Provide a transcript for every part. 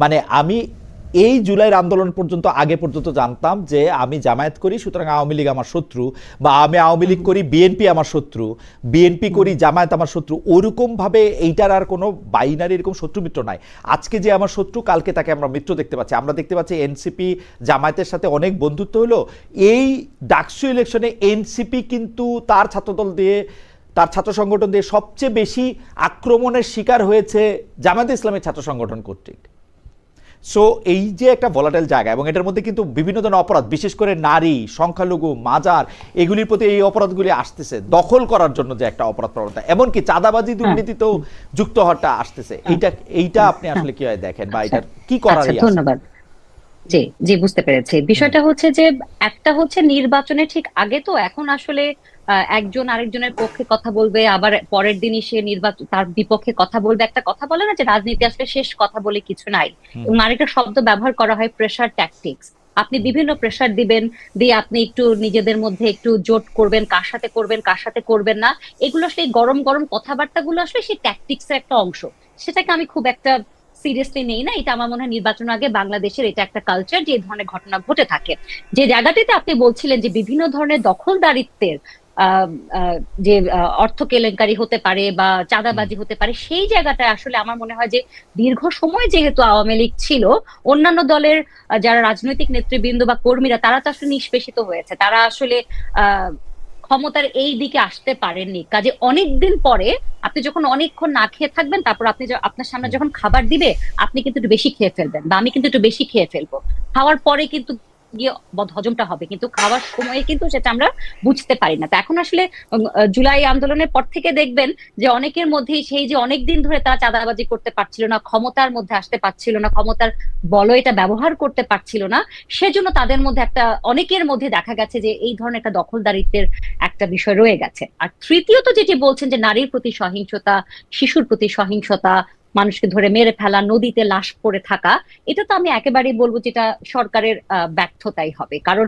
মানে আমি এই জুলাইয়ের আন্দোলন পর্যন্ত, আগে পর্যন্ত জানতাম যে আমি জামায়াত করি, সুতরাং আওয়ামী লীগ আমার শত্রু বা আমি আওয়ামী লীগ করি, বিএনপি আমার শত্রু, বিএনপি করি, জামায়াত আমার শত্রু, ওরকমভাবে এইটার আর কোনো বাইনারি এরকম শত্রু মিত্র নাই। আজকে যে আমার শত্রু, কালকে তাকে আমরা মিত্র দেখতে পাচ্ছি। আমরা দেখতে পাচ্ছি এনসিপি জামায়াতের সাথে অনেক বন্ধুত্ব হলো। এই ডাকসু ইলেকশনে এনসিপি কিন্তু তার ছাত্রদল দিয়ে, তার ছাত্র সংগঠন দিয়ে সবচেয়ে বেশি আক্রমণের শিকার হয়েছে জামায়াত ইসলামের ছাত্র সংগঠন কর্তৃক। সো এই যে একটা ভলাটাইল জায়গা এবং এটার মধ্যে কিন্তু বিভিন্ন ধরনের অপরাধ বিশেষ করে নারী সংখ্যালঘু মাজার এগুলির প্রতি এই অপরাধগুলি আসতেছে দখল করার জন্য যে একটা অপরাধ প্রবণতা। এমনকি চাঁদাবাজি দুর্নীতিতেও যুক্ত হওয়াটা আসতেছে। এইটা এইটা আপনি আসলে কীভাবে দেখেন বা এটার কি করার আচ্ছা ধন্যবাদ। জি জি বুঝতে পেরেছি। বিষয়টা হচ্ছে যে একটা হচ্ছে নির্বাচনে ঠিক আগে তো এখন আসলে একজন আরেকজনের পক্ষে কথা বলবে আবার পরের দিনই সে নির্বাচন তার বিপক্ষে কথা বলবে। একটা কথা বলে না যে রাজনীতি আসলে শেষ কথা বলে কিছু নাই। এবং আরেকটা শব্দ ব্যবহার করা হয় প্রেশার ট্যাকটিক্স আপনি বিভিন্ন প্রেশার দিবেন দিয়ে আপনি একটু নিজেদের মধ্যে একটু জোট করবেন কার সাথে করবেন কার সাথে করবেন না। এগুলো আসলে গরম গরম কথাবার্তাগুলো আসলে সেই ট্যাকটিক্স এর একটা অংশ। সেটাকে আমি খুব একটা সিরিয়াসলি নেই না। এটা আমার মনে হয় নির্বাচন আগে বাংলাদেশের এটা একটা কালচার যে ধরনের ঘটনা ঘটে থাকে। যে জায়গাটিতে আপনি বলছিলেন যে বিভিন্ন ধরনের দখলদারিত্বের যে অর্থ কেলেঙ্কারি হতে পারে বা চাঁদাবাজি হতে পারে সেই জায়গাটায় আসলে আমার মনে হয় যে দীর্ঘ সময় যেহেতু আওয়ামী লীগ ছিল অন্যান্য দলের যারা রাজনৈতিক নেতৃবৃন্দ বা কর্মীরা তারা তো আসলে নিষ্পেষিত হয়েছে। তারা আসলে আহ ক্ষমতার এই দিকে আসতে পারেননি। কাজে অনেকদিন পরে আপনি যখন অনেকক্ষণ না খেয়ে থাকবেন তারপর আপনি আপনার সামনে যখন খাবার দিবে আপনি কিন্তু একটু বেশি খেয়ে ফেলবেন বা আমি কিন্তু একটু বেশি খেয়ে ফেলব। খাওয়ার পরে কিন্তু গিয়ে হজমটা হবে। কিন্তু খাওয়ার সময়ে কিন্তু সেটা আমরা বুঝতে পারি না। তো এখন আসলে জুলাই আন্দোলনের পর থেকে দেখবেন যে অনেকের মধ্যেই সেই যে অনেক দিন ধরে তারা চাঁদাবাজি করতে পারছিল না, ক্ষমতার মধ্যে আসতে পারছিল না, ক্ষমতার বল এটা ব্যবহার করতে পারছিল না, সেজন্য তাদের মধ্যে একটা, অনেকের মধ্যে দেখা গেছে যে এই ধরনের একটা দখলদারিত্বের একটা বিষয় রয়ে গেছে। আর তৃতীয়ত যেটি বলছেন যে নারীর প্রতি সহিংসতা, শিশুর প্রতি সহিংসতা মানুষকে ধরে মেরে ফেলা, নদীতে লাশ পড়ে থাকা, এটা তো আমি একেবারেই বলব যেটা সরকারের ব্যর্থতাই হবে। কারণ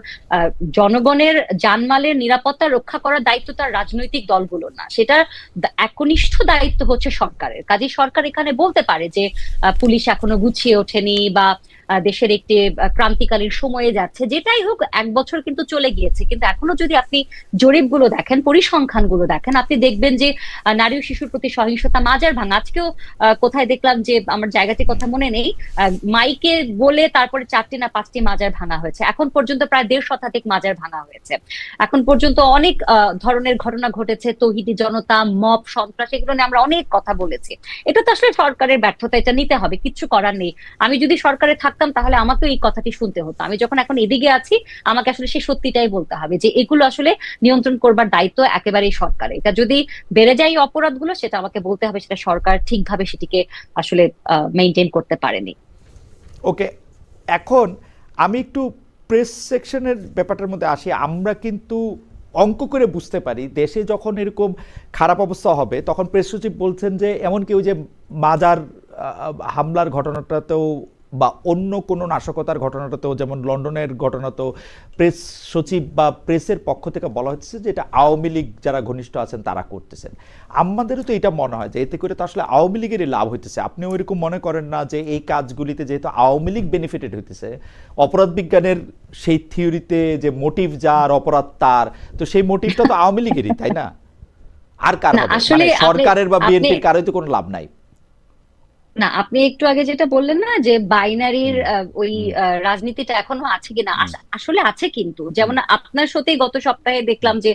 জনগণের জানমালের নিরাপত্তা রক্ষা করার দায়িত্ব তার রাজনৈতিক দলগুলো না। সেটা একনিষ্ঠ দায়িত্ব হচ্ছে সরকারের। কাজে সরকার এখানে বলতে পারে যে পুলিশ এখনও গুছিয়ে ওঠেনি বা দেশের একটি ক্রান্তিকালীন সময়ে যাচ্ছে, যেটাই হোক, এক বছর কিন্তু চলে গিয়েছে। কিন্তু এখনও যদি আপনি জরিপগুলো দেখেন, পরিসংখ্যানগুলো দেখেন, আপনি দেখবেন যে নারী ও শিশুর প্রতি সহিংসতা মাজার ভাঙা। আজকেও কোথায় দেখলাম যে, আমার জায়গাটির কথা মনে নেই মাইকে বলে তারপরে চারটি না পাঁচটি মাজার ভাঙা হয়েছে। এখন পর্যন্ত প্রায় দেড় শতাধিক মাজার ভাঙা হয়েছে। এখন পর্যন্ত অনেক ধরনের ঘটনা ঘটেছে, তহিদি জনতা, মব, সন্ত্রাস, এগুলো নিয়ে আমরা অনেক কথা বলেছি। এটা তো আসলে সরকারের ব্যর্থতা, এটা নিতে হবে, কিচ্ছু করার নেই। আমি যদি সরকারে থাকতাম, তাহলে আমাকেও এই কথাটি শুনতে হতো। আমি যখন এখন এদিকে আছি, আমাকে আসলে সেই সত্যিটাই বলতে হবে যে এগুলো আসলে নিয়ন্ত্রণ করবার দায়িত্ব একেবারেই সরকারের। এটা যদি বেড়ে যায় অপরাধগুলো, সেটা আমাকে বলতে হবে সেটা সরকার ঠিকভাবে সেটিকে আসলে মেনটেন করতে পারেনি। ওকে, এখন আমি একটু প্রেস সেকশনের ব্যাপারটার মধ্যে আসি। আমরা কিন্তু অঙ্ক করে বুঝতে পারি, দেশে যখন এরকম খারাপ অবস্থা হবে, তখন প্রেস সচিব বলছেন যে এমন কেউ যে মাজার হামলার ঘটনাটাতেও বা অন্য কোনো নাশকতার ঘটনাটাতেও যেমন লন্ডনের ঘটনাতেও প্রেস সচিব বা প্রেসের পক্ষ থেকে বলা হচ্ছে যে এটা আওয়ামী লীগ যারা ঘনিষ্ঠ আছেন তারা করতেছেন। আমাদেরও তো এটা মনে হয় যে এতে করে তো আসলে আওয়ামী লীগেরই লাভ হইতেছে। আপনিও এরকম মনে করেন না যে এই কাজগুলিতে যেহেতু আওয়ামী লীগ বেনিফিটেড হইতেছে অপরাধ বিজ্ঞানের সেই থিওরিতে যে মোটিভ যার অপরাধ তার তো সেই মোটিভটা তো আওয়ামী লীগেরই তাই না? আর কার হবে? মানে আপনি- সরকারের বা আপনি- বিএনপির কারোই তো কোনো লাভ নাই। না আপনি একটু আগে যেটা বললেন না যে বাইনারির ওই রাজনীতিটা এখনও আছে কিনা? আসলে আছে কিন্তু। যেমন আপনার সাথেই গত সপ্তাহে দেখলাম যে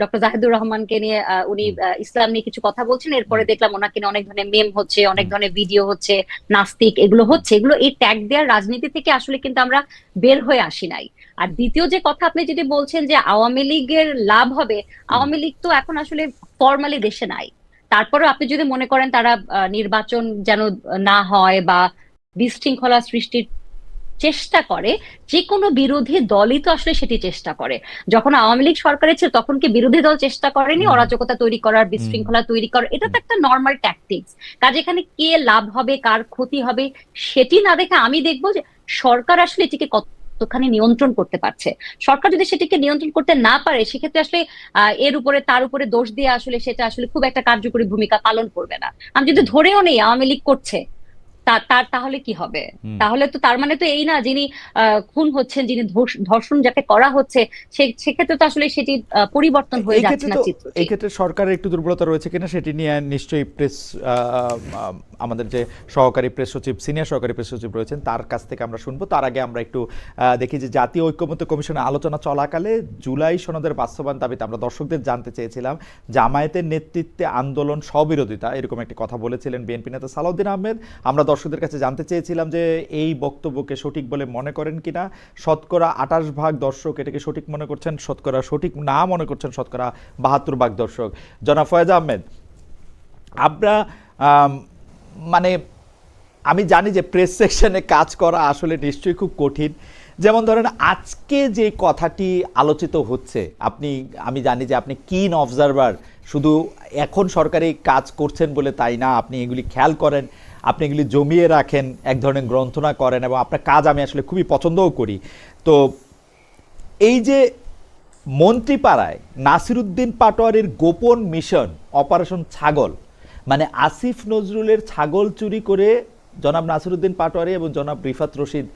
ডক্টর জাহিদুর রহমানকে নিয়ে উনি ইসলাম নিয়ে কিছু কথা বলছেন। এরপরে দেখলাম ওনাকে নিয়ে অনেক ধরনের মেম হচ্ছে অনেক ধরনের ভিডিও হচ্ছে নাস্তিক এগুলো হচ্ছে। এগুলো এই ট্যাগ দেওয়ার রাজনীতি থেকে আসলে কিন্তু আমরা বের হয়ে আসি নাই। আর দ্বিতীয় যে কথা আপনি যদি বলছেন যে আওয়ামী লীগের লাভ হবে আওয়ামী লীগ তো এখন আসলে ফর্মালি দেশে নাই। তারপরে আপনি যদি মনে করেন তারা নির্বাচন যেন না হয় বা বিশৃঙ্খলা সৃষ্টির চেষ্টা করে যে কোনো বিরোধী দলই তো আসলে সেটি চেষ্টা করে। যখন আওয়ামী লীগ সরকারে ছিল তখন কি বিরোধী দল চেষ্টা করেনি। অরাজকতা তৈরি করার বিশৃঙ্খলা তৈরি করার। এটা তো একটা নর্মাল ট্যাকটিক্স কাজ এখানে কে লাভ হবে কার ক্ষতি হবে সেটি না দেখে আমি দেখব যে সরকার আসলে এটিকে কতখানি নিয়ন্ত্রণ করতে পারছে। সরকার যদি সেটিকে নিয়ন্ত্রণ করতে না পারে, সেক্ষেত্রে আসলে এর উপরে, তার উপরে দোষ দিয়ে আসলে সেটা আসলে খুব একটা কার্যকরী ভূমিকা পালন করবে না। আমি যদি ধরেও নেই আওয়ামী লীগ করছে তার তাহলে কি হবে? তাহলে তো তার মানে তো এই না যিনি খুন হচ্ছেন যিনি ধর্ষণ যাকে করা হচ্ছে সেক্ষেত্রে তো আসলে সেটি পরিবর্তন হয়ে যাচ্ছে না এই ক্ষেত্রে সরকারের একটু দুর্বলতা রয়েছে কিনা সেটি নিয়ে নিশ্চয়ই প্রেস আমাদের যে সহকারী প্রেস সচিব সিনিয়র সহকারী প্রেস সচিব রয়েছেন তার কাছ থেকে আমরা শুনব। তার আগে আমরা একটু আহ, দেখি যে জাতীয় ঐক্যমত্য কমিশনের আলোচনা চলাকালে জুলাই সনদের বাস্তবায়ন দাবিতে আমরা দর্শকদের জানতে চেয়েছিলাম জামায়াতের নেতৃত্বে আন্দোলন স্ববিরোধিতা এরকম একটি কথা বলেছিলেন বিএনপি নেতা সালাউদ্দিন আহমেদ। আমরা দর্শকদের কাছে জানতে চেয়েছিলাম যে এই বক্তব্যকে সঠিক বলে মনে করেন কিনা। শতকরা আঠাশ ভাগ দর্শক এটাকে সঠিক মনে করছেন, শতকরা সঠিক না মনে করছেন শতকরা বাহাত্তর ভাগ দর্শক। জনাব ফয়েজ আহমেদ, আমরা মানে আমি জানি যে প্রেস সেকশনে কাজ করা আসলে নিশ্চয়ই খুব কঠিন। যেমন ধরেন আজকে যে কথাটি আলোচিত হচ্ছে, আপনি, আমি জানি যে আপনি কিন অবজারভার শুধু এখন সরকারি কাজ করছেন বলে তাই না, আপনি এগুলি খেয়াল করেন। আপনি এগুলি জমিয়ে রাখেন, এক ধরনের গ্রন্থনা করেন এবং আপনার কাজ আমি আসলে খুবই পছন্দও করি। তো এই যে মন্ত্রীপাড়ায় নাসিরুদ্দিন পাটোয়ারির গোপন মিশন, অপারেশন ছাগল মানে আসিফ নজরুলের ছাগল চুরি করে জনাব নাসিরুদ্দিন পাটোয়ারি এবং জনাব রিফাত রশিদ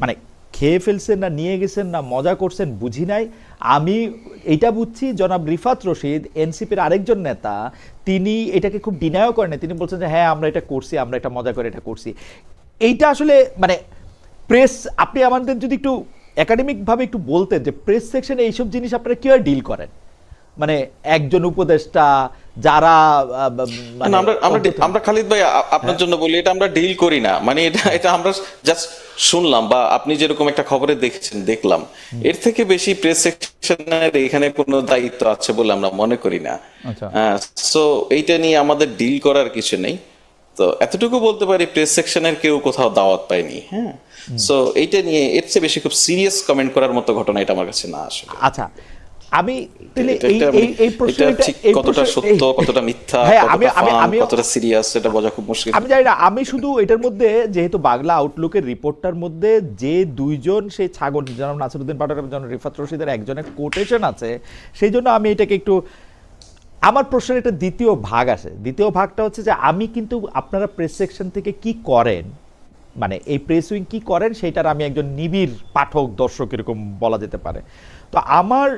মানে খেয়ে ফেলছেন না, নিয়ে গেছেন না, মজা করছেন, বুঝি নাই আমি এটা বুঝছি, জনাব রিফাত রশিদ, এনসিপির আরেকজন নেতা, তিনি এটাকে খুব ডিনায়ও করেন তিনি বলছেন যে হ্যাঁ আমরা এটা করছি, আমরা এটা মজা করে এটা করছি। এইটা আসলে মানে প্রেস আপনি আমাদের যদি একটু একাডেমিকভাবে একটু বলতেন যে প্রেস সেকশনে এইসব জিনিস আপনারা কীভাবে ডিল করেন? মানে একজন উপদেষ্টা যারা মানে আমরা আমরা খালিদ ভাই আপনার জন্য বলি এটা আমরা ডিল করি না। মানে এটা এটা আমরা জাস্ট শুনলাম বা আপনি যেরকম একটা খবরে দেখছেন দেখলাম। এর থেকে বেশি প্রেস সেকশনের এখানে কোনো দায়িত্ব আছে বলে আমরা মনে করি না। আচ্ছা। সো এইটা নিয়ে আমাদের ডিল করার কিছু নেই। তো এতটুকু বলতে পারি প্রেস সেকশনের কেউ কোথাও দাওয়াত পায়নি হ্যাঁ। সো এইটা নিয়ে এর চেয়ে বেশি খুব সিরিয়াস কমেন্ট করার মতো ঘটনা এটা আমার কাছে না আসলে। আচ্ছা আমি এই কতটা সত্য কতটা মিথ্যা হ্যাঁ, আমি কতটা সিরিয়াস এটা বোঝা খুব মুশকিল। আমি জানি না আমি শুধু এটার মধ্যে যেহেতু বাংলা আউটলুকের রিপোর্টটার মধ্যে যে দুইজন সেই ছাগল জনাব নাসিরুদ্দিন পাটোয়ারি এবং রিফাত রশিদের একজনের কোটেশন আছে সেই জন্য আমি এটাকে একটু আমার প্রশ্নের একটা দ্বিতীয় ভাগ আছে। দ্বিতীয় ভাগটা হচ্ছে যে আমি কিন্তু আপনারা প্রেস সেকশন থেকে কি করেন? মানে এই প্রেস উইং কি করেন? সেটার আমি একজন নিবিড় পাঠক দর্শক এরকম বলা যেতে পারে। তো আমার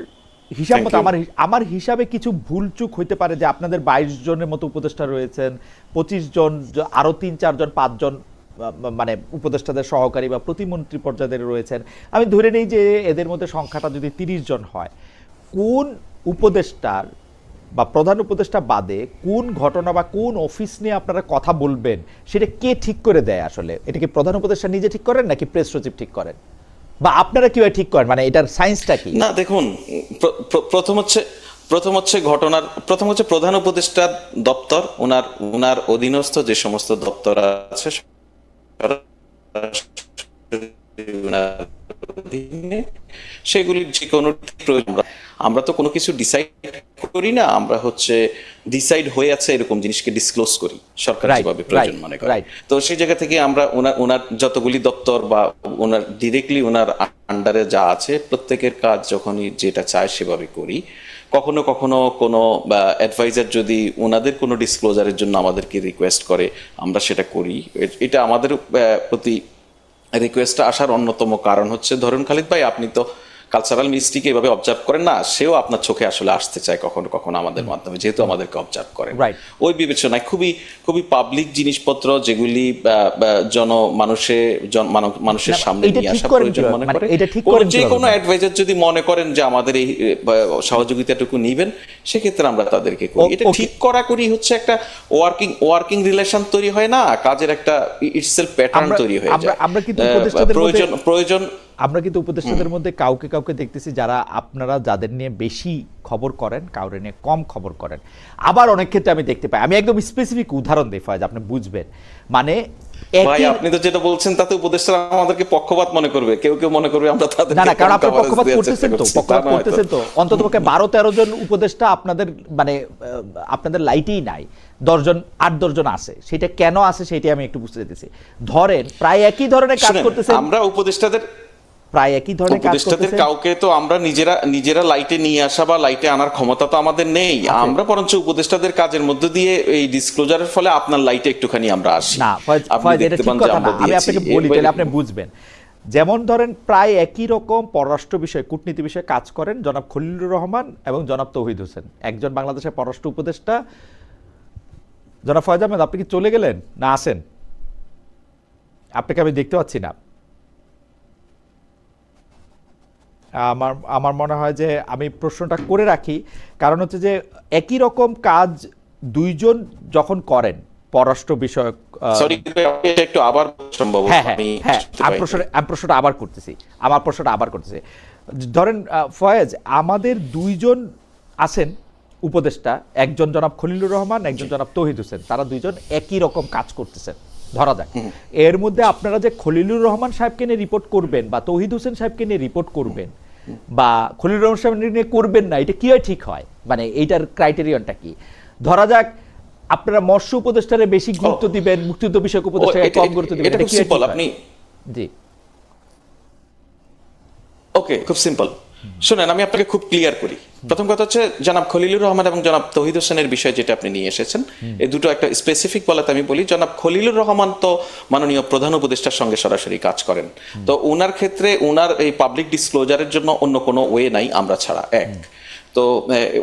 হিসাব মতো আমার আমার হিসাবে কিছু ভুলচুক হইতে পারে যে আপনাদের বাইশ জনের মতো উপদেষ্টা রয়েছেন পঁচিশ জন জ- আরও তিন চারজন পাঁচজন মানে উপদেষ্টাদের সহকারী বা প্রতিমন্ত্রী পর্যায়ের রয়েছেন। আমি ধরে নেই যে এদের মধ্যে সংখ্যাটা যদি তিরিশ জন হয় কোন উপদেষ্টার বা প্রধান উপদেষ্টা বাদে কোন ঘটনা বা কোন অফিস নিয়ে আপনারা কথা বলবেন সেটা কে ঠিক করে দেয় আসলে? এটা কি প্রধান উপদেষ্টা নিজে ঠিক করেন নাকি প্রেস সচিব ঠিক করেন? বা আপনারা কীভাবে ঠিক করেন? মানে এটার সায়েন্সটা কি? না, দেখুন, প্র- প্র- প্রথম হচ্ছে প্রথম হচ্ছে ঘটনার, প্রথম হচ্ছে প্রধান উপদেষ্টা দপ্তর ওনার ওনার অধীনস্থ যে সমস্ত দপ্তর আছে অধীনে সেগুলির যে কোনো প্রয়োজন আমরা- আমরা তো কোনো কিছু ডিসাইড করি না আমরা হচ্ছে ডিসাইড হয়ে আছে এরকম জিনিসকে ডিসক্লোজ করি সরকার যেভাবে প্রয়োজন মনে করে। তো সেই জায়গা থেকে আমরা ওনার ওনার যতগুলি দপ্তর বা ওনার ডিরেক্টলি ওনার আন্ডারে যা আছে প্রত্যেকের কাজ যখনই যেটা চায় সেভাবে করি। কখনো কখনো কোনো অ্যাডভাইজার যদি ওনাদের কোনো ডিসক্লোজারের জন্য আমাদেরকে রিকোয়েস্ট করে আমরা সেটা করি। এটা আমাদের প্রতি রিকোয়েস্টটা আসার অন্যতম কারণ হচ্ছে ধরুন খালিদ ভাই আপনি তো কালচারাল মিস্ট্রিকে এভাবে অবজার্ভ করেন না সেও আপনার চোখে আসলে আসতে চায় কখনো কখনো আমাদের মাধ্যমে যেহেতু আমাদেরকে অবজার্ভ করেন। ওই বিবেচনায় খুবই খুবই পাবলিক জিনিসপত্র যেগুলি জন মানুষে মানুষের সামনে নিয়ে আসা প্রয়োজন মনে মানে করে। যে কোনো অ্যাডভাইজার যদি মনে করেন যে আমাদের এই সহযোগিতাটুকু নিবেন সেক্ষেত্রে আমরা তাদেরকে করি। এটা ঠিক করা করি হচ্ছে একটা ওয়ার্কিং ওয়ার্কিং রিলেশন তৈরি হয় না কাজের একটা ইটসেলফ প্যাটার্ন তৈরি হয়ে যায়। প্রয়োজন প্রয়োজন আমরা কিন্তু উপদেষ্টাদের মধ্যে কাউকে কাউকে দেখতেছি যারা আপনারা যাদের নিয়ে বেশি খবর করেন কাউরে নিয়ে কম খবর করেন। আবার অনেক ক্ষেত্রে আমি দেখতে পাই আমি একদম স্পেসিফিক উদাহরণ দিই ফয়েজ আপনি বুঝবেন। মানে ভাই আপনি তো যেটা বলছেন তাতে উপদেষ্টারা আমাদেরকে পক্ষপাত মনে করবে। কেউ কেউ মনে করবে আমরা তাদের না না কারণ আপনার পক্ষপাত করতেছেন তো পক্ষপাত করতেছেন তো। অন্তত পক্ষে বারো তেরো জন উপদেষ্টা আপনাদের মানে আপনাদের লাইটেই নাই। দশজন আট দশজন আছে। সেটা কেন আছে সেটা আমি একটু বুঝতে চাইতেছি। ধরেন প্রায় একই ধরনের কাজ করতেছেন আমরা উপদেষ্টাদের প্রায় একই ধরনের কাজ করতেছেন কাউকে তো আমরা নিজেরা নিজেরা লাইটে নিয়ে আসা বা লাইটে আনার ক্ষমতা তো আমাদের নেই। আমরা বরঞ্চ উপদেষ্টাদের কাজের মধ্য দিয়ে এই ডিসক্লোজারের ফলে আপনার লাইটে একটুখানি আমরা আসি। না এটা ঠিক কথা না। আমি আপনাকে বলি তাহলে আপনি বুঝবেন। যেমন ধরেন প্রায় একই রকম পররাষ্ট্র বিষয়ে কূটনীতি বিষয়ে কাজ করেন জনাব খলিলুর রহমান এবং জনাব তৌহিদ হোসেন। একজন বাংলাদেশের পররাষ্ট্র উপদেষ্টা। জনাব ফয়জ আহমেদ আপনি কি চলে গেলেন? না আসেন। আপনাকে আমি দেখতে পাচ্ছি না। আমার আমার মনে হয় যে আমি প্রশ্নটা করে রাখি। কারণ হচ্ছে যে একই রকম কাজ দুইজন যখন করেন পররাষ্ট্র বিষয়ক একটু আবার সম্ভব হ্যাঁ হ্যাঁ হ্যাঁ আমি প্রশ্নটা আবার করতেছি। আমার প্রশ্নটা আবার করতেছি। ধরেন ফয়েজ আমাদের দুইজন আছেন উপদেষ্টা একজন জনাব খলিলুর রহমান একজন জনাব তৌহিদ হোসেন। তারা দুইজন একই রকম কাজ করতেছেন। ধরা যাক। এর মধ্যে আপনারা যে খলিলুর রহমান সাহেবকে নিয়ে রিপোর্ট করবেন বা তৌহিদ হোসেন সাহেবকে নিয়ে রিপোর্ট করবেন বা খলিলুর রহমান সাহেব নিয়ে করবেন না এটা কি হয় ঠিক হয়? মানে এইটার ক্রাইটেরিয়নটা কি? ধরা যাক আপনারা মৎস্য উপদেষ্টারে বেশি গুরুত্ব দিবেন মুক্তিযুদ্ধ বিষয়ক উপদেষ্টাকে কম গুরুত্ব দিবেন এটা এটা কি সিম্পল আপনি জি। ওকে খুব সিম্পল শুনেন আমি আপনাকে খুব ক্লিয়ার করি। প্রথম কথা হচ্ছে জনাব খলিলুর রহমান এবং জনাব তহিদ হোসেনের বিষয় যেটা আপনি নিয়ে এসেছেন এই দুটো একটা স্পেসিফিক বলাতে আমি বলি। জনাব খলিলুর রহমান তো মাননীয় প্রধান উপদেষ্টার সঙ্গে সরাসরি কাজ করেন। তো ওনার ক্ষেত্রে ওনার এই পাবলিক ডিসক্লোজারের জন্য অন্য কোনো ওয়ে নাই আমরা ছাড়া এক। তো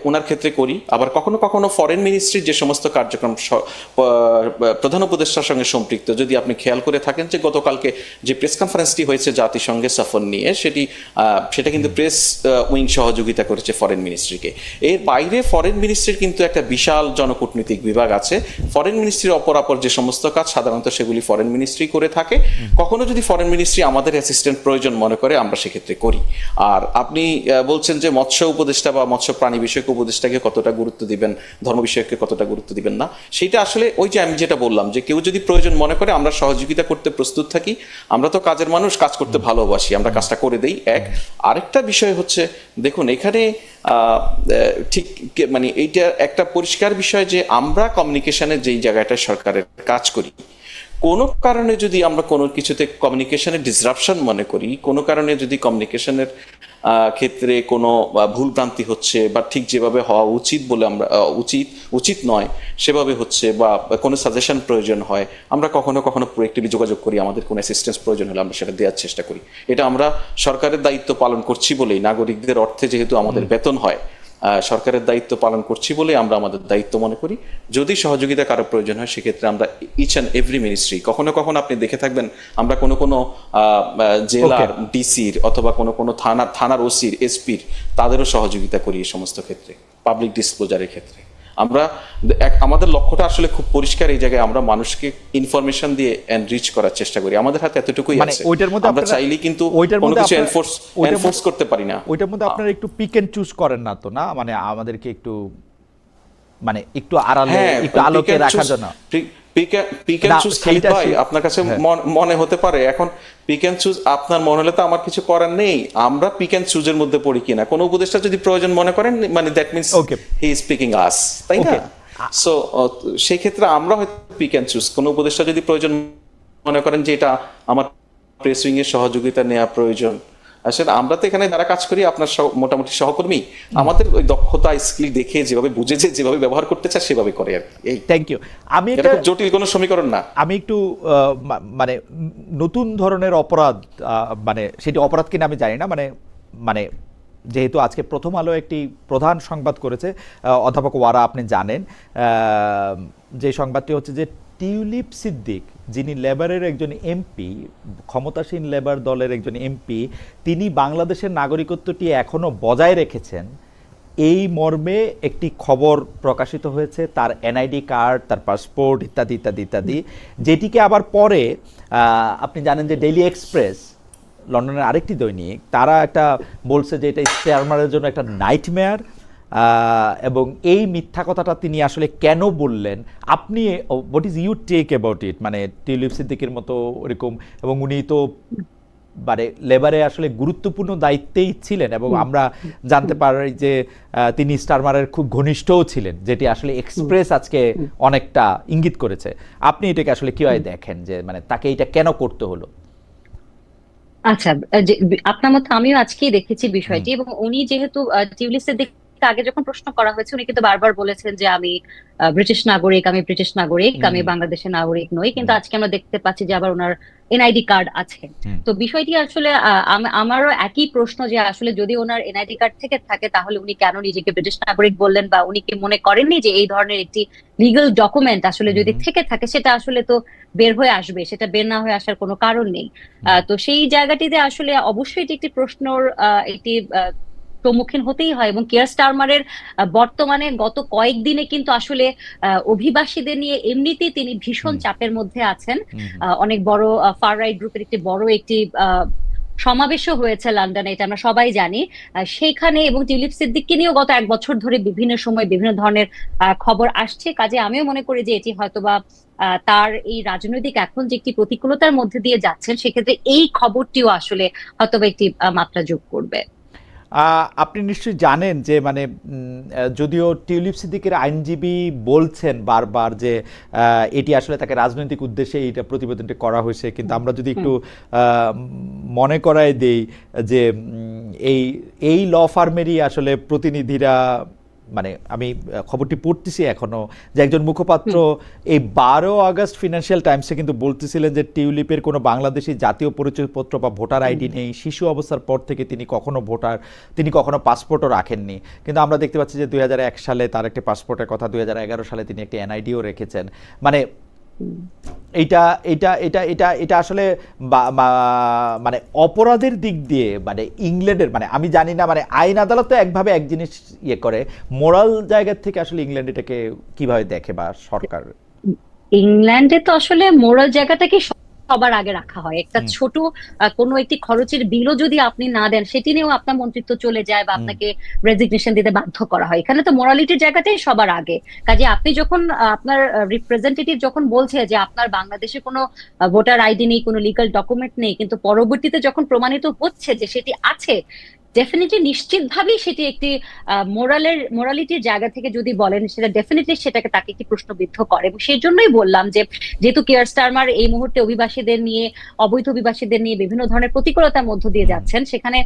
ওনার ক্ষেত্রে করি। আবার কখনো কখনো ফরেন মিনিস্ট্রির যে সমস্ত কার্যক্রম প্রধান উপদেষ্টার সঙ্গে সম্পৃক্ত, যদি আপনি খেয়াল করে থাকেন যে গতকালকে যে প্রেস কনফারেন্সটি হয়েছে জাতিসংঘে সফর নিয়ে, সেটি সেটা কিন্তু প্রেস উইং সহযোগিতা করেছে ফরেন মিনিস্ট্রিকে এর বাইরে ফরেন মিনিস্ট্রির কিন্তু একটা বিশাল জনকূটনীতিক বিভাগ আছে। ফরেন মিনিস্ট্রির অপরাপর যে সমস্ত কাজ, সাধারণত সেগুলি ফরেন মিনিস্ট্রি করে থাকে। কখনো যদি ফরেন মিনিস্ট্রি আমাদের অ্যাসিস্ট্যান্ট প্রয়োজন মনে করে, আমরা সেক্ষেত্রে করি। আর আপনি বলছেন যে মৎস্য উপদেষ্টা বা মৎস্য প্রাণী বিষয়ক উপদেষ্টাকে কতটা গুরুত্ব দিবেন, ধর্ম বিষয়কে কতটা গুরুত্ব দিবেন না, সেটা আসলে ওই যে আমি যেটা বললাম যে কেউ যদি প্রয়োজন মনে করে আমরা সহযোগিতা করতে প্রস্তুত থাকি, আমরা তো কাজের মানুষ, কাজ করতে ভালোবাসি, আমরা কাজটা করে দেই, এক। আরেকটা বিষয় হচ্ছে, দেখুন এখানে ঠিক মানে এইটা একটা পরিষ্কার বিষয় যে আমরা কমিউনিকেশনের যেই জায়গাটায় সরকারের কাজ করি, কোনো কারণে যদি আমরা কোনো কিছুতে কমিউনিকেশনের ডিসরাপশন মনে করি, কোনো কারণে যদি কমিউনিকেশনের ক্ষেত্রে কোনো ভুলভ্রান্তি হচ্ছে বা ঠিক যেভাবে হওয়া উচিত বলে আমরা উচিত উচিত নয় সেভাবে হচ্ছে বা কোনো সাজেশন প্রয়োজন হয় আমরা কখনো কখনো প্রোয়েক্টিভলি যোগাযোগ করি আমাদের কোনো অ্যাসিস্ট্যান্স প্রয়োজন হলে আমরা সেটা দেওয়ার চেষ্টা করি। এটা আমরা সরকারের দায়িত্ব পালন করছি বলেই নাগরিকদের অর্থে যেহেতু আমাদের বেতন হয় সরকারের দায়িত্ব পালন করছি বলে আমরা আমাদের দায়িত্ব মনে করি। যদি সহযোগিতা কারও প্রয়োজন হয় সেক্ষেত্রে আমরা ইচ অ্যান্ড এভরি মিনিস্ট্রি কখনো কখনো আপনি দেখে থাকবেন আমরা কোনো কোনো জেলার ডিসির অথবা কোনো কোনো থানা থানার ওসির এসপির তাদেরও সহযোগিতা করি এই সমস্ত ক্ষেত্রে পাবলিক ডিসক্লোজারের ক্ষেত্রে। আমরা আমাদের লক্ষ্যটা আসলে খুব পরিষ্কার এই জায়গায় আমরা মানুষকে ইনফরমেশন দিয়ে এনরিচ করার চেষ্টা করি। আমাদের হাতে এতটুকুই মানে আছে। ওইটার মধ্যে আমরা চাইলে চাইলেই কিন্তু ওইটার মধ্যে কিছু এনফোর্স এনফোর্স করতে পারি না। ওইটার মধ্যে আপনারা একটু পিক এন্ড চুজ করেন না তো না? মানে আমাদেরকে একটু মানে একটু আড়ালে হ্যাঁ একটু আলোকে রাখার জন্য। পিক এন্ড না, চুজ খালিদ ভাই আপনার কাছে হ্যাঁ। মনে হতে পারে। এখন পিক এন্ড চুজ আপনার মনে হলে তো আমার কিছু করার নেই। আমরা পিক চুজের মধ্যে পড়ি কিনা? কোন উপদেষ্টা যদি প্রয়োজন মনে করেন মানে that means. He is speaking us তাই না? সো সেই ক্ষেত্রে আমরা হয়তো পিক এন্ড চুজ কোন উপদেষ্টা যদি প্রয়োজন মনে করেন যে এটা আমার প্রেস এর সহযোগিতা নেওয়া প্রয়োজন। আসলে আমরা তো এখানে যারা কাজ করি আপনার মোটামুটি সহকর্মী আমাদের ওই দক্ষতা স্কিল দেখে যেভাবে বুঝেছে যেভাবে ব্যবহার করতে চায় সেভাবে করে আর। এই থ্যাংক ইউ আমি এটা জটিল কোনো সমীকরণ না আমি একটু মানে নতুন ধরনের অপরাধ আহ, মানে সেটি অপরাধ কিনা আমি জানি না মানে মানে যেহেতু আজকে প্রথম আলো একটি প্রধান সংবাদ করেছে অধ্যাপক ওয়ারা আপনি জানেন যে সংবাদটি হচ্ছে যে টিউলিপ সিদ্দিক, যিনি লেবারের একজন এমপি, ক্ষমতাসীন লেবার দলের একজন এমপি, তিনি বাংলাদেশের নাগরিকত্বটি এখনও বজায় রেখেছেন। এই মর্মে একটি খবর প্রকাশিত হয়েছে, তার এনআইডি কার্ড, তার পাসপোর্ট ইত্যাদি ইত্যাদি ইত্যাদি। যেটিকে আবার পরে আপনি জানেন যে ডেইলি এক্সপ্রেস লন্ডনের আরেকটি দৈনিক, তারা একটা বলছে যে এটা স্টারমারের জন্য একটা নাইটমেয়ার। এবং এই মিথ্যা কথাটা তিনি আসলে কেন বললেন? আপনি what is you take about it মানে টিউলিপ সিদ্দিকের মতো ওরকম এবং উনি তো মানে লেবারে আসলে গুরুত্বপূর্ণ দায়িত্বেই ছিলেন এবং আমরা জানতে পারি যে তিনি স্টারমারের খুব ঘনিষ্ঠও ছিলেন যেটি আসলে এক্সপ্রেস আজকে অনেকটা ইঙ্গিত করেছে। আপনি এটাকে আসলে কীভাবে দেখেন যে মানে তাকে এটা কেন করতে হলো? আচ্ছা যে আপনার মতো আমিও আজকেই দেখেছি বিষয়টি এবং উনি যেহেতু টিউলিসের দিক আগে যখন প্রশ্ন করা হয়েছে উনি কিন্তু বারবার বলেছেন যে আমি ব্রিটিশ নাগরিক আমি ব্রিটিশ নাগরিক আমি বাংলাদেশের নাগরিক নই। কিন্তু আজকে আমরা দেখতে পাচ্ছি যে আবার ওনার এনআইডি কার্ড আছে। তো বিষয়টি আসলে আমারও একই প্রশ্ন যে আসলে যদি ওনার এনআইডি কার্ড থেকে থাকে তাহলে উনি কেন নিজেকে ব্রিটিশ নাগরিক বললেন বা উনি কি মনে করেননি যে এই ধরনের একটি লিগ্যাল ডকুমেন্ট আসলে যদি থেকে থাকে সেটা আসলে তো বের হয়ে আসবে সেটা বের না হয়ে আসার কোনো কারণ নেই। আহ, তো সেই জায়গাটিতে আসলে অবশ্যই এটি একটি প্রশ্নর আহ, একটি আহ, সম্মুখীন হতেই হয় এবং কেয়ার স্টারমারের বর্তমানে গত কয়েকদিনে কিন্তু আসলে অভিবাসীদের নিয়ে এমনিতেই তিনি ভীষণ চাপের মধ্যে আছেন। অনেক বড় ফার রাইট গ্রুপের একটি বড় একটি সমাবেশও হয়েছে লন্ডনে এটা আমরা সবাই জানি। সেইখানে এবং টিউলিপ সিদ্দিককে নিয়েও গত এক বছর ধরে বিভিন্ন সময় বিভিন্ন ধরনের আহ, খবর আসছে। কাজে আমিও মনে করি যে এটি হয়তোবা তার এই রাজনৈতিক এখন যে একটি প্রতিকূলতার মধ্যে দিয়ে যাচ্ছেন সেক্ষেত্রে এই খবরটিও আসলে হয়তোবা একটি মাত্রা যোগ করবে। আপনি নিশ্চয়ই জানেন যে মানে যদিও টিউলিপ সিদ্দিকের আইনজীবী বলছেন বারবার যে এটি আসলে তাকে রাজনৈতিক উদ্দেশ্যে এইটা প্রতিবেদনটি করা হয়েছে কিন্তু আমরা যদি একটু মনে করায় দেই যে এই এই ল ফার্মেরই আসলে প্রতিনিধিরা মানে আমি খবরটি পড়তেছি এখনও যে একজন মুখপাত্র এই বারো আগস্ট ফিনান্সিয়াল টাইমসে কিন্তু বলতেছিলেন যে টিউলিপের কোনো বাংলাদেশি জাতীয় পরিচয়পত্র বা ভোটার আইডি নেই। শিশু অবস্থার পর থেকে তিনি কখনো ভোটার তিনি কখনো পাসপোর্টও রাখেননি। কিন্তু আমরা দেখতে পাচ্ছি যে দুই হাজার এক সালে তার একটি পাসপোর্টের কথা দুই হাজার এগারো সালে তিনি একটি এনআইডিও রেখেছেন। মানে এইটা এটা এটা এটা এটা আসলে মানে অপরাধের দিক দিয়ে মানে ইংল্যান্ডের মানে আমি জানি না মানে আইন আদালত তো একভাবে এক জিনিস ইয়ে করে, মোরাল জায়গা থেকে আসলে ইংল্যান্ড এটাকে কীভাবে দেখে বা সরকার? ইংল্যান্ডে তো আসলে মোরাল জায়গাটাকে সবার আগে রাখা হয়। একটা ছোট কোনো একটি খরচের বিলও যদি আপনি না দেন সেটি নিয়েও আপনার মন্ত্রিত্ব চলে যায় বা আপনাকে রেজিগনেশন দিতে বাধ্য করা হয়। এখানে তো মোরালিটির জায়গাটাই সবার আগে। কাজে আপনি যখন আপনার রিপ্রেজেন্টেটিভ যখন বলছে যে আপনার বাংলাদেশে কোনো ভোটার আইডি নেই কোনো লিগাল ডকুমেন্ট নেই কিন্তু পরবর্তীতে যখন প্রমাণিত হচ্ছে যে সেটি আছে ডেফিনেটলি নিশ্চিতভাবেই সেটি একটি মোরালের মোরালিটির জায়গা থেকে যদি বলেন সেটা ডেফিনেটলি সেটাকে তাকে একটি প্রশ্নবিদ্ধ করে। এবং সেই জন্যই বললাম যে যেহেতু কেয়ার স্টারমার এই মুহূর্তে অভিবাসীদের নিয়ে অবৈধ অভিবাসীদের নিয়ে বিভিন্ন ধরনের প্রতিকূলতার মধ্য দিয়ে যাচ্ছেন সেখানে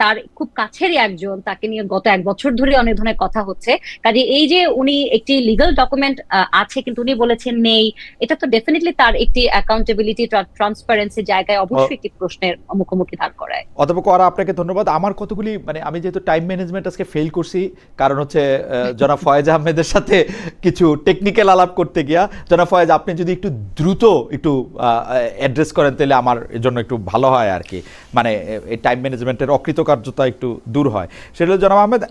তার খুব কাছেরই একজন তাকে নিয়ে গত এক বছর ধরে অনেক ধরনের কথা হচ্ছে। কাজে এই যে উনি একটি লিগাল ডকুমেন্ট আছে কিন্তু উনি বলেছেন নেই এটা তো ডেফিনেটলি তার একটি অ্যাকাউন্টেবিলিটি ট্রান্সপারেন্সি জায়গায় অবশ্যই একটি প্রশ্নের মুখোমুখি দাঁড় করায়। করা আপনাকে ধন্যবাদ। আমার কতগুলি মানে আমি যেহেতু টাইম ম্যানেজমেন্ট আজকে ফেল করছি, কারণ হচ্ছে জনাব ফয়েজ আহমেদের সাথে কিছু টেকনিক্যাল আলাপ করতে গিয়া, জনাব ফয়েজ, আপনি যদি একটু দ্রুত একটু অ্যাড্রেস করেন, তাহলে আমার জন্য একটু ভালো হয় আর কি। মানে এই টাইম ম্যানেজমেন্টের অকৃতকার্যতা একটু দূর হয়। সেটা জনাব আহমেদ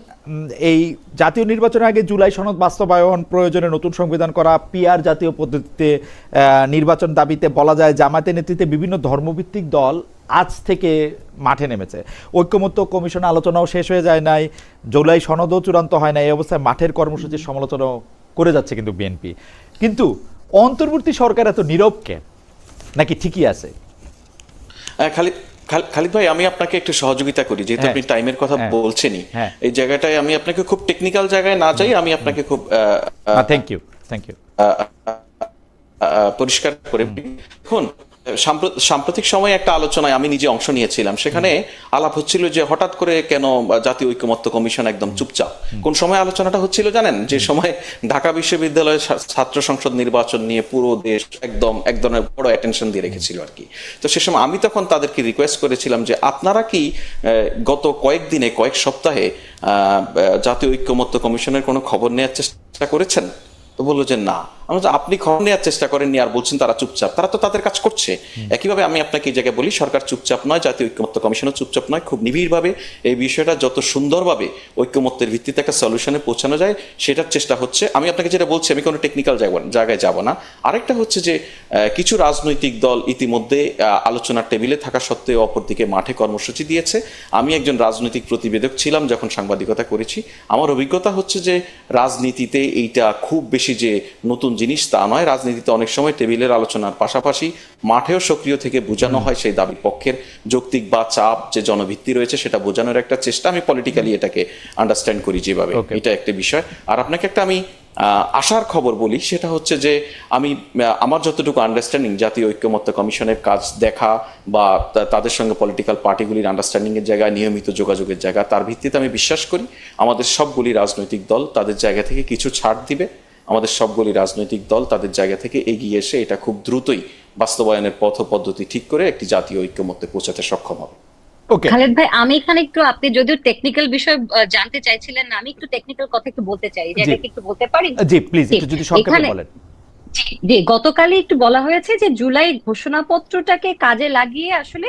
এই জাতীয় নির্বাচনের আগে জুলাই সনদ বাস্তবায়ন প্রয়োজনে নতুন সংবিধান করা, পিআর জাতীয় পদ্ধতিতে নির্বাচন দাবিতে বলা যায় জামায়াতের নেতৃত্বে বিভিন্ন ধর্মভিত্তিক দল আজ থেকে মাঠে নেমেছে। ঐক্যমত্য কমিশন আলোচনাও শেষ হয়ে যায় নাই, জুলাই সনদও চূড়ান্ত হয় না এই অবস্থায় মাঠের কর্মসূচির সমালোচনাও করে যাচ্ছে কিন্তু বিএনপি। কিন্তু অন্তর্বর্তী সরকার এত নীরব নাকি ঠিকই আছে? খাল- খালিদ ভাই আমি আপনাকে একটু সহযোগিতা করি যেহেতু হ্যাঁ। আপনি টাইমের কথা হ্যাঁ। বলছেনই হ্যাঁ। এই জায়গাটায় আমি আপনাকে খুব টেকনিক্যাল জায়গায় না যাই আমি আপনাকে খুব থ্যাংক ইউ থ্যাংক ইউ পরিষ্কার করে দেখুন সাম্প্রতিক সময়ে একটা আলোচনায় আমি নিজে অংশ নিয়েছিলাম। সেখানে আলাপ হচ্ছিল যে হঠাৎ করে কেন জাতীয় ঐক্যমত্য কমিশন একদম চুপচাপ। কোন সময় আলোচনাটা হচ্ছিল জানেন? যে সময় ঢাকা বিশ্ববিদ্যালয়ের ছাত্র সংসদ নির্বাচন নিয়ে পুরো দেশ একদম এক ধরনের বড় অ্যাটেনশন দিয়ে রেখেছিল আর কি। তো সে সময় আমি তখন তাদেরকে রিকোয়েস্ট করেছিলাম যে আপনারা কি গত কয়েকদিনে কয়েক সপ্তাহে জাতীয় ঐক্যমত্য কমিশনের কোনো খবর নেওয়ার চেষ্টা করেছেন? তো বলল যে না। আমি আপনি খবর নেওয়ার চেষ্টা করেননি আর বলছেন তারা চুপচাপ। তারা তো তাদের কাজ করছে। একইভাবে আমি আপনাকে এই জায়গায় বলি সরকার চুপচাপ নয় জাতীয় ঐক্যমত্য কমিশনও চুপচাপ নয় খুব নিবিড়ভাবে এই বিষয়টা যত সুন্দরভাবে ঐক্যমত্যের ভিত্তিতে একটা সলিউশনে পৌঁছানো যায় সেটার চেষ্টা হচ্ছে। আমি আপনাকে যেটা বলছি আমি কোনো টেকনিক্যাল জায়গায় যাব না। আরেকটা হচ্ছে যে কিছু রাজনৈতিক দল ইতিমধ্যে আলোচনার টেবিলে থাকা সত্ত্বেও অপরদিকে মাঠে কর্মসূচি দিয়েছে। আমি একজন রাজনৈতিক প্রতিবেদক ছিলাম যখন সাংবাদিকতা করেছি। আমার অভিজ্ঞতা হচ্ছে যে রাজনীতিতে এইটা খুব বেশি যে নতুন জিনিস তা নয়। রাজনীতিতে অনেক সময় টেবিলের আলোচনার পাশাপাশি মাঠেও সক্রিয় থেকে বোঝানো হয় সেই দাবি পক্ষের যৌক্তিক বা চাপ যে জনভিত্তি রয়েছে সেটা বোঝানোর একটা চেষ্টা। আমি পলিটিক্যালি এটাকে আন্ডারস্ট্যান্ড করি যেভাবে। এটা একটা বিষয়। আর আপনাকে একটা আমি আশার খবর বলি সেটা হচ্ছে যে আমি আমার যতটুকু আন্ডারস্ট্যান্ডিং জাতীয় ঐক্যমত্য কমিশনের কাজ দেখা বা তাদের সঙ্গে পলিটিক্যাল পার্টিগুলির আন্ডারস্ট্যান্ডিং জায়গায় নিয়মিত যোগাযোগের জায়গা তার ভিত্তিতে আমি বিশ্বাস করি। আমাদের সবগুলি রাজনৈতিক দল তাদের জায়গা থেকে কিছু ছাড় দিবে। আমাদের সবগুলি রাজনৈতিক দল তাদের জায়গা থেকে এগিয়ে এসে এটা খুব দ্রুতই বাস্তবায়নের পথ পদ্ধতি ঠিক করে একটি জাতীয় ঐক্যমত্যে পৌঁছাতে সক্ষম হবে। ওকে খালেদ ভাই আমি এখানে একটু আপনি যদিও টেকনিক্যাল বিষয় জানতে চাইছিলেন না আমি একটু টেকনিক্যাল কথা একটু বলতে চাই যে জি। এটা কি একটু বলতে পারি? জি প্লিজ একটু যদি সংক্ষেপে বলেন। গতকালই একটু বলা হয়েছে যে জুলাই ঘোষণাপত্রটাকে কাজে লাগিয়ে আসলে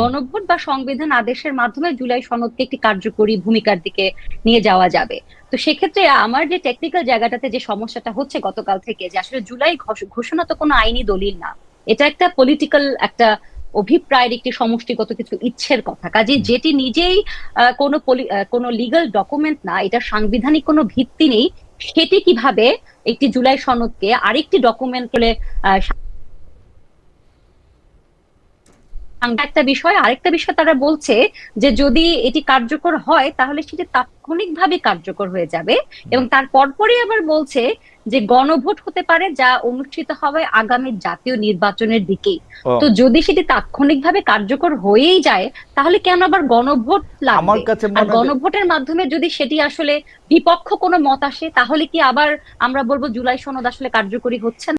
গণভোট বা সংবিধান আদেশের মাধ্যমে জুলাই সনদকে একটি কার্যকরী ভূমিকার দিকে নিয়ে যাওয়া যাবে। তো সেক্ষেত্রে আমার যে টেকনিক্যাল জায়গাটাতে যে সমস্যাটা হচ্ছে গতকাল থেকে যে আসলে জুলাই ঘোষণা তো কোনো আইনি দলিল না। এটা একটা পলিটিক্যাল একটা অভিপ্রায়ের একটি সমষ্টিগত কিছু ইচ্ছের কথা। কাজে যেটি নিজেই কোনো কোনো লিগাল ডকুমেন্ট না এটা সাংবিধানিক কোনো ভিত্তি নেই সেটি কীভাবে একটি জুলাই সনদকে আরেকটি ডকুমেন্ট বলে একটা বিষয়, আরেকটা বিষয় তারা বলছে যে যদি এটি কার্যকর হয় তাহলে সেটি তাৎক্ষণিকভাবে কার্যকর হয়ে যাবে এবং তার পরপরই আবার বলছে যে গণভোট হতে পারে যা অনুষ্ঠিত হবে আগামী জাতীয় নির্বাচনের দিকে তো যদি সেটি তাৎক্ষণিকভাবে কার্যকর হয়েই যায় তাহলে কেন আবার গণভোট লাগবে? আর গণভোটের মাধ্যমে যদি সেটি আসলে বিপক্ষ কোনো মত আসে তাহলে কি আবার আমরা বলব জুলাই সনদ আসলে কার্যকরী হচ্ছে না?